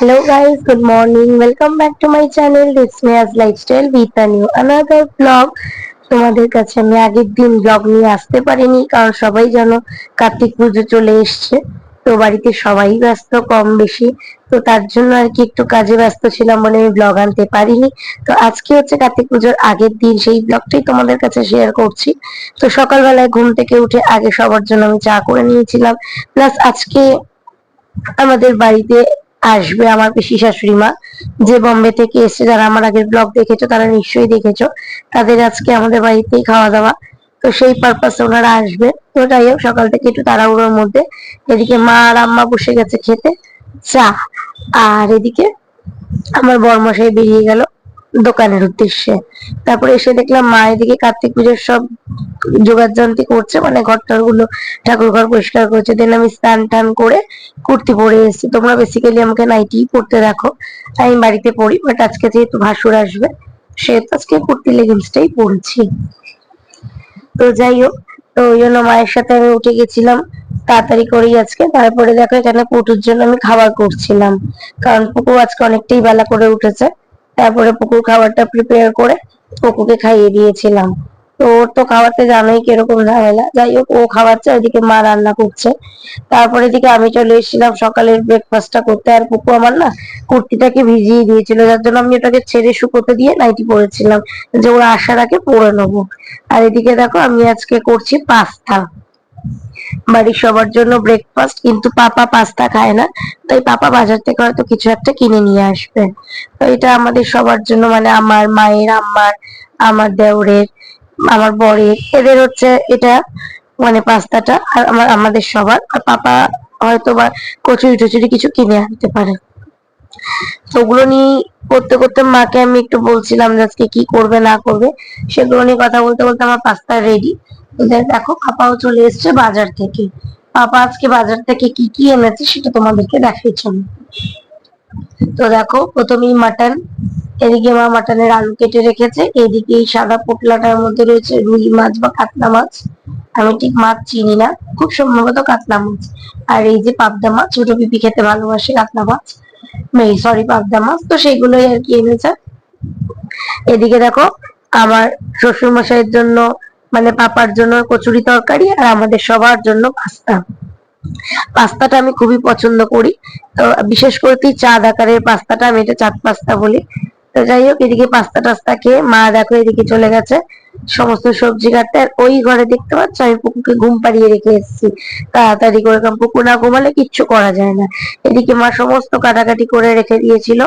Hello guys, good morning. Welcome back to my channel this Dismayas Lifestyle with a new another vlog. তোমাদের কাছে আমি আগের দিন blog নিয়ে আসতে পারিনি কারণ সবাই জানো কার্তিক পুজো চলে এসছে। তো বাড়িতে সবাই ব্যস্ত কম বেশি। তো তার জন্য আর কি একটু কাজে ব্যস্ত ছিলাম বলে আমি ব্লগ আনতে পারিনি। তো আজকে হচ্ছে কার্তিক পুজোর আগের দিন সেই ব্লগটাই তোমাদের কাছে শেয়ার করছি। তো সকালবেলায় ঘুম থেকে উঠে আগে সবার জন্য আমি চা করে নিয়েছিলাম। প্লাস আজকে আমাদের বাড়িতে আসবে আমার পিসি শাশুড়ি মা যে বোম্বে থেকে এসছে, যারা আমার আগের ব্লগ দেখেছ, তারা নিশ্চয়ই দেখেছ। তাদের আজকে আমাদের বাড়িতেই খাওয়া দাওয়া তো সেই পারপাসে ওনারা আসবে। তো যাই হোক, সকাল থেকে একটু তাড়াহুড়োর মধ্যে এদিকে মা আর আম্মা বসে গেছে খেতে, চা। আর এদিকে আমার বরমশাই বেরিয়ে গেল। দোকানের উদ্দেশ্যে। তারপরে এসে দেখলাম মা, এদিকে কার্তিক পুজোর সব জোগাড় যন্ত্রী করছে মানে ঘরটারগুলো ঠাকুর ঘর পরিষ্কার করছে। দেন আমি স্নান টান করে কুর্তি পরে এসেছি। তোমরা বেসিক্যালি আমাকে নাইটি পরতে দেখো। আমি বাড়িতে পড়ি বাট আজকে যেহেতু ভাসুর আসবে, সেহেতু আজকে কুর্তি লেগিংসটাই পরেছি। তো যাই হোক, তো ওই জন্য মায়ের সাথে আমি উঠে গেছিলাম তাড়াতাড়ি করেই আজকে। তারপরে দেখো এখানে পুটুর জন্য আমি খাবার করছিলাম। কারণ পুকু আজকে অনেকটাই বেলা করে উঠেছে। তারপরে পুকুর খাবারটা প্রিপেয়ার করে পুকুকে খাইয়ে দিয়েছিলাম। তো ওর তো খাওয়াতে জানোই কীরকম ঝামেলা। যাই হোক, ও খাওয়াচ্ছে, ওইদিকে মা রান্না করছে। তারপরে দিকে আমি চলে এসেছিলাম সকালের ব্রেকফাস্টটা করতে। আর পুকু আমার না কুর্তিটাকে ভিজিয়ে দিয়েছিল, যার জন্য আমি ওটাকে ছেড়ে শুকোতে দিয়ে নাইটি পরেছিলাম। যে ওরা আসার আগে পরে নেব। আর এদিকে দেখো, আমি আজকে করছি পাস্তা। বাড়ির সবার জন্য ব্রেকফাস্ট কিন্তু পাপা পাস্তা খায় না। তাই পাপা বাজার থেকে হয়তো কিছু একটা কিনে নিয়ে আসবে তো এটা আমাদের সবার জন্য মানে আমার মায়ের, আম্মার, আমার দেওরের, আমার বরের, এদের হচ্ছে এটা মানে পাস্তাটা আর আমার, আমাদের সবার। আর পাপা হয়তো বা কচুরি টচুরি কিছু কিনে আনতে পারে। তো ওগুলো নিয়ে করতে করতে মাকে আমি একটু বলছিলাম যে আজকে কি করবে, না করবে, সেগুলো নিয়ে কথা বলতে বলতে আমার পাস্তা রেডি দেখো পাপাও চলে এসছে বাজার থেকে। পাপা আজকে বাজার থেকে কি কি এনেছে সেটা তোমাদেরকে দেখাইছি আমি তো দেখো, প্রথমেই মাটন, এদিকে মা মাটনের আলু কেটে রেখেছে, এদিকে এই সাদা পোটলাটার মধ্যে রয়েছে রুই মাছ বা কাতলা মাছ। আমি ঠিক মাছ চিনি না, খুব সম্ভবত কাতলা মাছ। আর এই যে পাবদা মাছ, ছোট পিপি খেতে ভালোবাসে কাতলা মাছ। মেয়ে সরি পাবদা মাছ, তো সেইগুলোই আর কি এনেছে। এদিকে দেখো, আমার শ্বশুর মশাইয়ের জন্য মানে পাপার জন্য কচুরি তরকারি আর আমাদের সবার জন্য পাস্তা। পাস্তাটা আমি খুবই পছন্দ করি। তো বিশেষ করে চাঁদ আকারের পাস্তাটা, আমি এটা চাঁদ পাস্তা বলি। তো যাই হোক, এদিকে পাস্তা টাস্তা খেয়ে মা দেখো এদিকে চলে গেছে। সমস্ত সবজি কাটতে আর ওই ঘরে দেখতে পাচ্ছ আমি পুকুকে ঘুম পাড়িয়ে রেখে এসেছি। তাড়াতাড়ি করে কারণ না ঘুমালে কিচ্ছু করা যায় না। এদিকে মা সমস্ত কাটাকাটি করে রেখে দিয়েছিল।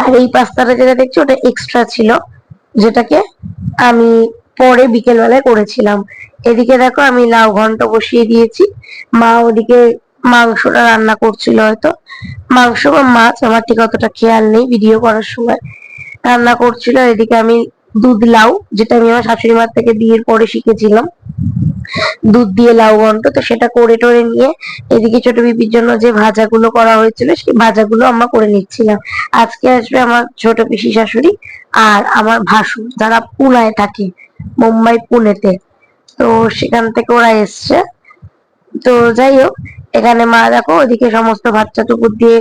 আর এই পাস্তাটা যেটা দেখছ ওটা এক্সট্রা ছিল। যেটাকে আমি পরে বিকেল বেলায় করেছিলাম। এদিকে দেখো আমি লাউ ঘন্ট বসিয়ে দিয়েছি। মা ওদিকে মাংসটা রান্না করছিল হয়তো। মাংস বা মাছ, আমার ঠিক অতটা খেয়াল নেই ভিডিও করার সময়। রান্না করছিল, এদিকে আমি দুধ লাউ, যেটা আমি আমার শাশুড়ি মার থেকে বিয়ের পরে শিখেছিলাম। দুধ দিয়ে লাউ ঘন্ট, তো সেটা করে টোরে নিয়ে এদিকে ছোট বিপির জন্য যে ভাজাগুলো করা হয়েছিল, সেই ভাজাগুলো আমরা করে নিচ্ছিলাম। আজকে আসবে আমার ছোট পিসি শাশুড়ি আর আমার ভাসু যারা পুনায় থাকে, মুম্বাই পুনেতে। তো সেখান থেকে ওরা এসছে। তো যাই হোক, এখানে মা দেখো, ওদিকে সমস্ত বাচ্চা টুকুর দিয়ে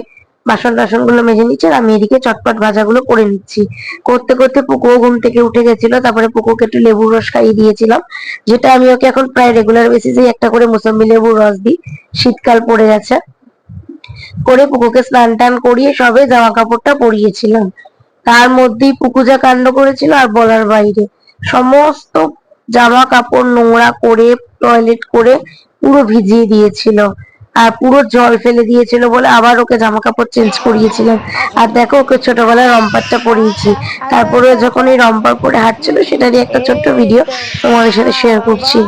বাসন টাসনগুলো মেজে নিচ্ছে আমি এদিকে চটপট ভাজাগুলো করে নিচ্ছি। করতে করতে পুকুও ঘুম থেকে উঠে গেছিল, তারপরে পুকুকে একটু লেবুর রস খাইয়ে দিয়েছিলাম, যেটা আমি ওকে এখন প্রায় রেগুলার বেসিসে একটা করে মোসম্বি লেবুর রস দিই, শীতকাল পড়ে গেছে। করে পুকুকে স্নান টান করিয়ে সবে জামা কাপড়টা পরিয়েছিলাম। তার মধ্যেই পুকু যা কাণ্ড করেছিল আর বলার বাইরে। সমস্ত জামা কাপড় নোংরা করে টয়লেট করে পুরো ভিজিয়ে দিয়েছিল। আর পুরো জল ফেলে দিয়েছিল বলে আবার ওকে জামা কাপড় চেঞ্জ করিয়েছিলাম। আর দেখো ওকে ছোটবেলায় রম্পারটা পরিয়েছি। তারপরে যখন এই রম্পার পরে হাঁটছিল, সেটা সেটারই একটা ছোট্ট ভিডিও তোমাদের সাথে শেয়ার করছি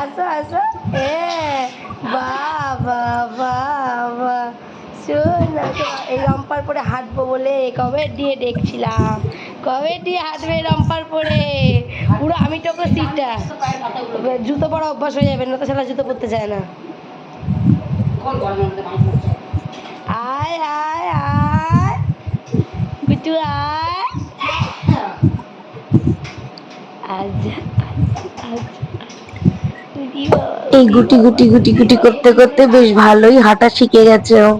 আসো আসো এ বাবা বাবা শোন না, শোন, এই রম্পার পরে হাঁটবো বলে কবে দিয়ে দেখছিলাম? কবে দিয়ে হাঁটবে রম্পার পরে? পুরো আমি তোকে সিটটা। জুতো পরা অভ্যাস হয়ে যাবে, না তো সেটা জুতো পরতে চায় না। আয় আয় আয়। কুটু আয়। এই গুটি গুটি গুটি গুটি করতে করতে বেশ ভালোই হাঁটা শিখে গেছে ও।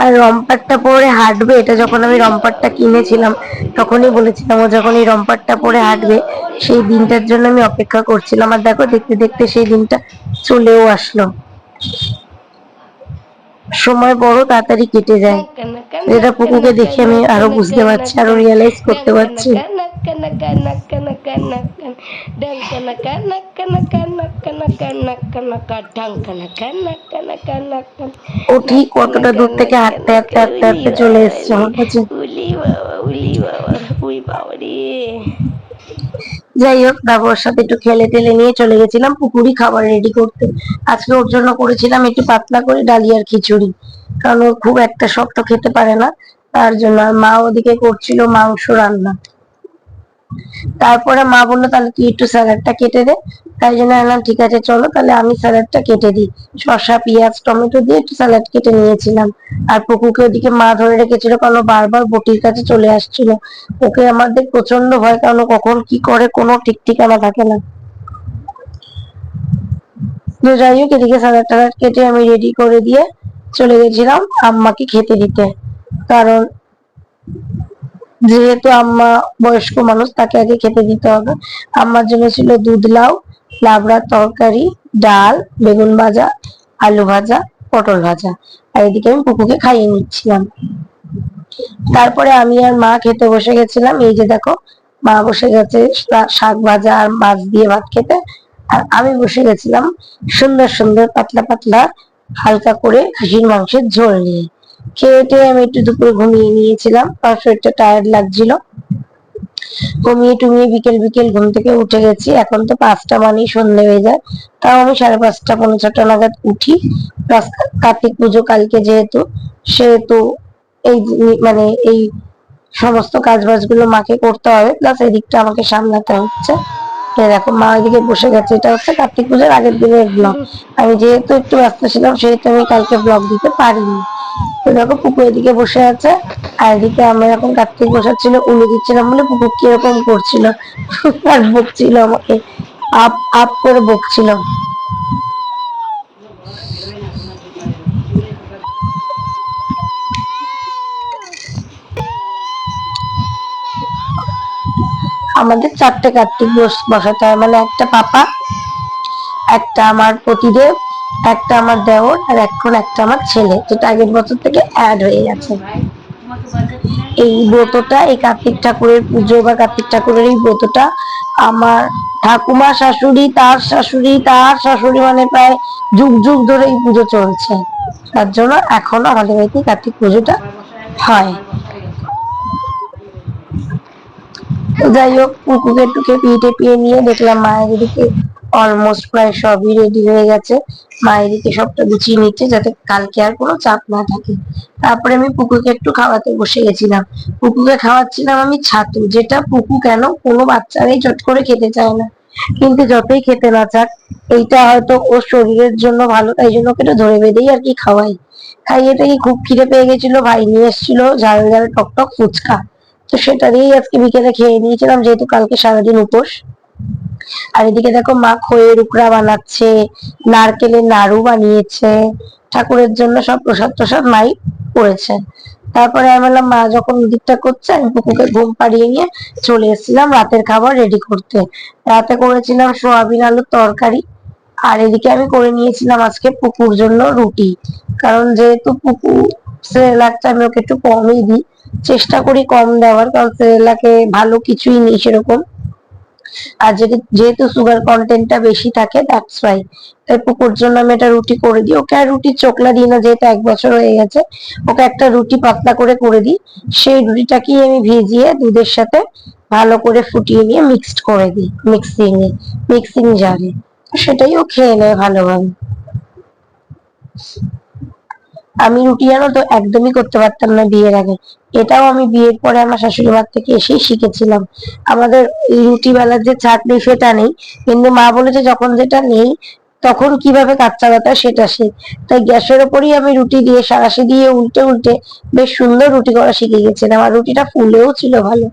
আর রম্পারটা পরে হাঁটবে এটা যখন আমি রম্পারটা কিনেছিলাম তখনই বলেছিলাম ও যখন এই রম্পারটা পরে হাঁটবে সেই দিনটার জন্য আমি অপেক্ষা করছিলাম। আর দেখো দেখতে দেখতে সেই দিনটা চলেও আসলো। সময় বড় তাড়াতাড়ি কেটে যায়। যেটা পুকুকে দেখে আমি আরও বুঝতে পারছি আরও রিয়েলাইজ করতে পারছি। ও ঠিক কতটা দূর থেকে হাঁটতে হাঁটতে হাঁটতে হাঁটতে চলে এসছে আমার কাছে। উলি বাবা উলি বাবা উই বাবা রে। যাই হোক ওর সাথে একটু খেলে টেলে নিয়ে চলে গেছিলাম পুকুরি খাবার রেডি করতে। আজকে ওর জন্য করেছিলাম একটু পাতলা করে ডালিয়ার খিচুড়ি। কারণ ও খুব একটা শক্ত খেতে পারে না। তার জন্য আর মা ওদিকে করছিল মাংস রান্না। তারপরে মা বলল, তাহলে তুই একটু স্যালাডটা কেটে দে। তাই জন্য বললাম, ঠিক আছে, চলো, তাহলে আমি স্যালাডটা কেটে দিই। শসা, পেঁয়াজ, টমেটো দিয়ে একটু স্যালাড কেটে নিয়েছিলাম। আর পুকুকে ওদিকে মা ধরে রেখেছিল, কারণ বারবার বটির কাছে চলে আসছিল। ওকে আমাদের প্রচণ্ড ভয়, কারণ কখন কি করে, কোনো ঠিক ঠিকানা থাকে না। তো যাই হোক, এদিকে স্যালাড টালাড কেটে আমি রেডি করে দিয়ে চলে গেছিলাম আম্মাকে খেতে দিতে। কারণ যেহেতু আম্মা বয়স্ক মানুষ, তাকে আগে খেতে দিতে হবে। আম্মার জন্য ছিল দুধ লাউ লাবড়ার তরকারি, ডাল, বেগুন ভাজা, আলু ভাজা, পটল ভাজা। আর এদিকে আমি পুকুকে খাইয়ে নিচ্ছিলাম। তারপরে আমি আর মা খেতে বসে গেছিলাম। এই যে দেখো, মা বসে গেছে শাক ভাজা আর মাছ দিয়ে ভাত খেতে। আর আমি বসে গেছিলাম সুন্দর সুন্দর পাতলা পাতলা হালকা করে খাসির মাংসের ঝোল নিয়ে। খেয়ে আমি একটু দুপুরে ঘুমিয়ে নিয়েছিলাম। কারণ শরীরটা টায়ার্ড লাগছিল। ঘুমিয়ে টুমিয়ে বিকেল বিকেল ঘুম থেকে উঠে গেছি। এখন তো পাঁচটা মানেই সন্ধে হয়ে যায়। তাও আমি সাড়ে পাঁচটা, পৌনে ছটা নাগাদ উঠি। প্লাস কার্তিক পুজো কালকে যেহেতু, সেহেতু এই মানে এই সমস্ত কাজ বাজগুলো মাকে করতে হবে। প্লাস এদিকটা আমাকে সামলাতে হচ্ছে। দেখো মা ওইদিকে বসে গেছে। এটা হচ্ছে কার্তিক পুজোর আগের দিনের ব্লগ আমি যেহেতু একটু ব্যস্ত ছিলাম, সেহেতু আমি কালকে ব্লগ দিতে পারিনি। তো দেখো, পুকুর এদিকে বসে আছে। আর এদিকে আমরা এখন কার্তিক বসাচ্ছিল, উলু দিচ্ছিলাম বলে পুকুর কীরকম করছিল। আর বকছিল আমাকে আপ আপ করে বকছিল। আমাদের চারটে কার্তিক বস- বসাতে হয় মানে একটা পাপা, একটা আমার পতিদেব, একটা আমার দেওর, আর এখন একটা আমার ছেলে। যেটা আগের বছর থেকে অ্যাড হয়ে গেছে। এই ব্রতটা, এই কার্তিক ঠাকুরের পুজো বা কার্তিক ঠাকুরের এই ব্রতটা আমার ঠাকুমা শাশুড়ি, তার শাশুড়ি তার শাশুড়ি মানে প্রায় যুগ যুগ ধরে এই পুজো চলছে। তার জন্য এখনও আমাদের বাড়িতে কার্তিক পুজোটা হয় তো যাই হোক, পুকুকে টুকে পিয়ে নিয়ে দেখলাম মায়ের এদিকে অলমোস্ট প্রায় সবই রেডি হয়ে গেছে। মায়ের এদিকে সবটা গুছিয়ে নিচ্ছে যাতে কালকে আর কোনো চাপ না থাকে। তারপরে আমি পুকুকে একটু খাওয়াতে বসে গেছিলাম। পুকুকে খাওয়াচ্ছিলাম আমি ছাতু, যেটা পুকু কেন কোনো বাচ্চারাই চট করে খেতে চায় না। কিন্তু যতই খেতে না চাক, এইটা হয়তো ওর শরীরের জন্য ভালো, তাই জন্য ওকে ধরে বেঁধেই আর কি খাওয়াই। খাইয়ে টাইয়ে খুব খিদে পেয়ে গেছিল, ভাই নিয়ে এসেছিল ঝাল ঝাল টক টক ফুচকা। তো সেটা দিয়েই আজকে বিকেলে খেয়ে নিয়েছিলাম, যেহেতু কালকে সারাদিন উপোস। আর এদিকে দেখো মা খইয়ের উকড়া বানাচ্ছে নারকেলের নাড়ু বানিয়েছে, ঠাকুরের জন্য সব প্রসাদ প্রসাদ মাই করেছে তারপরে আমি বললাম, মা, যখন দিকটা করছে, আমি পুকুকে ঘুম পাড়িয়ে নিয়ে চলে এসেছিলাম রাতের খাবার রেডি করতে। রাতে করেছিলাম সোয়াবিন আলুর তরকারি, আর এদিকে আমি করে নিয়েছিলাম আজকে পুকুর জন্য রুটি। কারণ যেহেতু পুকু সেরেলাকটা আমি ওকে একটু কমই দিই। চেষ্টা করি কম দেওয়ার, কারণ সেরেলাকে ভালো কিছুই নেই সেরকম। আর যদি যেহেতু সুগার কন্টেন্টটা বেশি থাকে দ্যাটস ওয়াই তাই পুকুর জন্য আমি একটা রুটি করে দিই। ওকে আর রুটি চোকলা দিই না, যেহেতু এক বছর হয়ে গেছে। ওকে একটা রুটি পাতলা করে করে দিই। সেই রুটিটাকেই আমি ভিজিয়ে দুধের সাথে ভালো করে ফুটিয়ে নিয়ে মিক্সড করে দিই মিক্সিং এ মিক্সিং জারে সেটাই ও খেয়ে নেয় ভালোভাবে। আমি রুটি জানো তো, একদমই করতে পারতাম না বিয়ের আগে। এটাও আমি বিয়ের পরে আমার শাশুড়ি মার থেকে এসেই শিখেছিলাম। আমাদের রুটি বেলার যে চাটনি সেটা নেই। কিন্তু মা বলেছে, যখন যেটা নেই, তখন কীভাবে কাচ্চা বাতা সেটা শেখ তাই গ্যাসের ওপরই আমি রুটি দিয়ে সারাশি দিয়ে উল্টে উল্টে বেশ সুন্দর রুটি করা শিখে গেছিলাম। আর রুটিটা ফুলেও ছিল ভালো।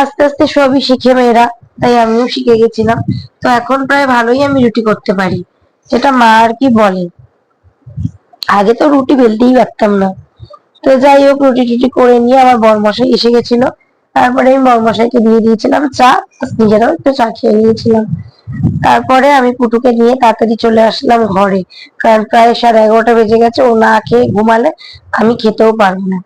আস্তে আস্তে সবই শিখে মেয়েরা, তাই আমিও শিখে গেছিলাম। তো এখন প্রায় ভালোই আমি রুটি করতে পারি। যেটা মা আর কি বলে। আগে তো রুটি বেলতেই পারতাম না। তো যাই হোক, রুটি টুটি করে নিয়ে আমার বরমশাই এসে গেছিল। তারপরে আমি বরমশাইকে দিয়ে দিয়েছিলাম চা, নিজেরাও একটু চা খেয়ে নিয়েছিলাম। তারপরে আমি পুটুকে নিয়ে তাড়াতাড়ি চলে আসলাম ঘরে। কারণ প্রায় সাড়ে এগারোটা বেজে গেছে, ও না খেয়ে ঘুমালে আমি খেতেও পারব না।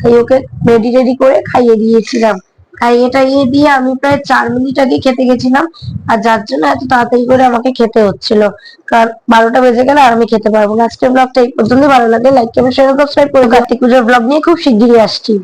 তাই ওকে রেডি রেডি করে খাইয়ে দিয়েছিলাম। খাইয়ে টাইয়ে দিয়ে আমি প্রায় চার মিনিট আগে খেতে গেছিলাম। আর যার জন্য এত তাড়াতাড়ি করে আমাকে খেতে হচ্ছিল। কারণ বারোটা বেজে গেলে আর আমি খেতে পারব না। আজকের ব্লগটা এই পর্যন্ত ভালো লাগে লাইক কমেন্ট শেয়ার সাবস্ক্রাইব করে। কার্তিক পুজোর ব্লগ নিয়ে খুব শিগগিরই আসছি।